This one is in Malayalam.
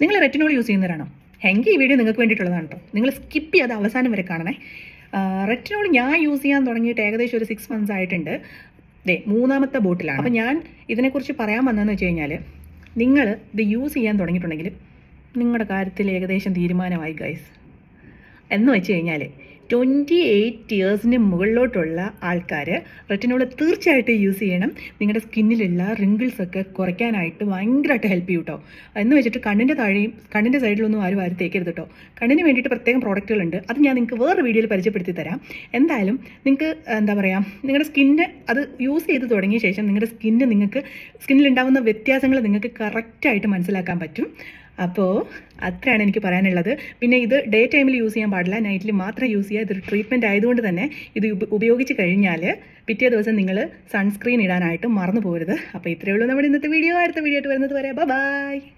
നിങ്ങൾ റെറ്റിനോൾ യൂസ് ചെയ്യുന്നവരാണോ? എങ്കിൽ ഈ വീഡിയോ നിങ്ങൾക്ക് വേണ്ടിയിട്ടുള്ളതാണ് കേട്ടോ നിങ്ങൾ സ്കിപ്പ് ചെയ്യാതെ അവസാനം വരെ കാണണേ. റെറ്റിനോൾ ഞാൻ യൂസ് ചെയ്യാൻ തുടങ്ങിയിട്ട് ഏകദേശം ഒരു സിക്സ് മന്ത്സ് ആയിട്ടുണ്ട്. ദേ മൂന്നാമത്തെ ബോട്ടിലാണ് അപ്പോൾ ഞാൻ ഇതിനെക്കുറിച്ച് പറയാൻ വന്നതെന്ന് വെച്ച് കഴിഞ്ഞാൽ നിങ്ങൾ ഇത് യൂസ് ചെയ്യാൻ തുടങ്ങിയിട്ടുണ്ടെങ്കിൽ നിങ്ങളുടെ കാര്യത്തിൽ ഏകദേശം തീരുമാനമായി ഗൈസ് എന്ന് വെച്ച് കഴിഞ്ഞാൽ ട്വന്റി എയ്റ്റ് ഇയേഴ്സിന് മുകളിലോട്ടുള്ള ആൾക്കാർ റെറ്റിനോൾ തീർച്ചയായിട്ടും യൂസ് ചെയ്യണം. നിങ്ങളുടെ സ്കിന്നിലുള്ള റിങ്കിൾസൊക്കെ കുറയ്ക്കാനായിട്ട് ഭയങ്കരമായിട്ട് ഹെൽപ്പ് ചെയ്യും കേട്ടോ എന്ന് വെച്ചിട്ട് കണ്ണിന്റെ താഴെയും കണ്ണിന്റെ സൈഡിലൊന്നും ആരും ആരും തേക്കരുത് കേട്ടോ കണ്ണിന് വേണ്ടിയിട്ട് പ്രത്യേകം പ്രോഡക്റ്റുകളുണ്ട് അത് ഞാൻ നിങ്ങൾക്ക് വേറെ വീഡിയോയിൽ പരിചയപ്പെടുത്തി തരാം. എന്തായാലും നിങ്ങൾക്ക് എന്താ പറയുക നിങ്ങളുടെ സ്കിന്നിന് അത് യൂസ് ചെയ്ത് തുടങ്ങിയ ശേഷം നിങ്ങളുടെ സ്കിന്ന് നിങ്ങൾക്ക് സ്കിന്നിലുണ്ടാകുന്ന വ്യത്യാസങ്ങൾ നിങ്ങൾക്ക് കറക്റ്റായിട്ട് മനസ്സിലാക്കാൻ പറ്റും. അപ്പോൾ അത്രയാണ് എനിക്ക് പറയാനുള്ളത്. പിന്നെ ഇത് ഡേ ടൈമിൽ യൂസ് ചെയ്യാൻ പാടില്ല. നൈറ്റിൽ മാത്രം യൂസ് ചെയ്യുക ഇതൊരു ട്രീറ്റ്മെന്റ് ആയതുകൊണ്ട് തന്നെ ഇത് ഉപ- ഉപയോഗിച്ച് കഴിഞ്ഞാൽ പിറ്റേ ദിവസം നിങ്ങൾ സൺസ്ക്രീൻ ഇടാനായിട്ട് മറന്നു പോകരുത് അപ്പോൾ ഇത്രയേ ഉള്ളൂ നമ്മുടെ ഇന്നത്തെ വീഡിയോ അടുത്ത വീഡിയോ ആയിട്ട് വരുന്നത് വരെ. ബൈ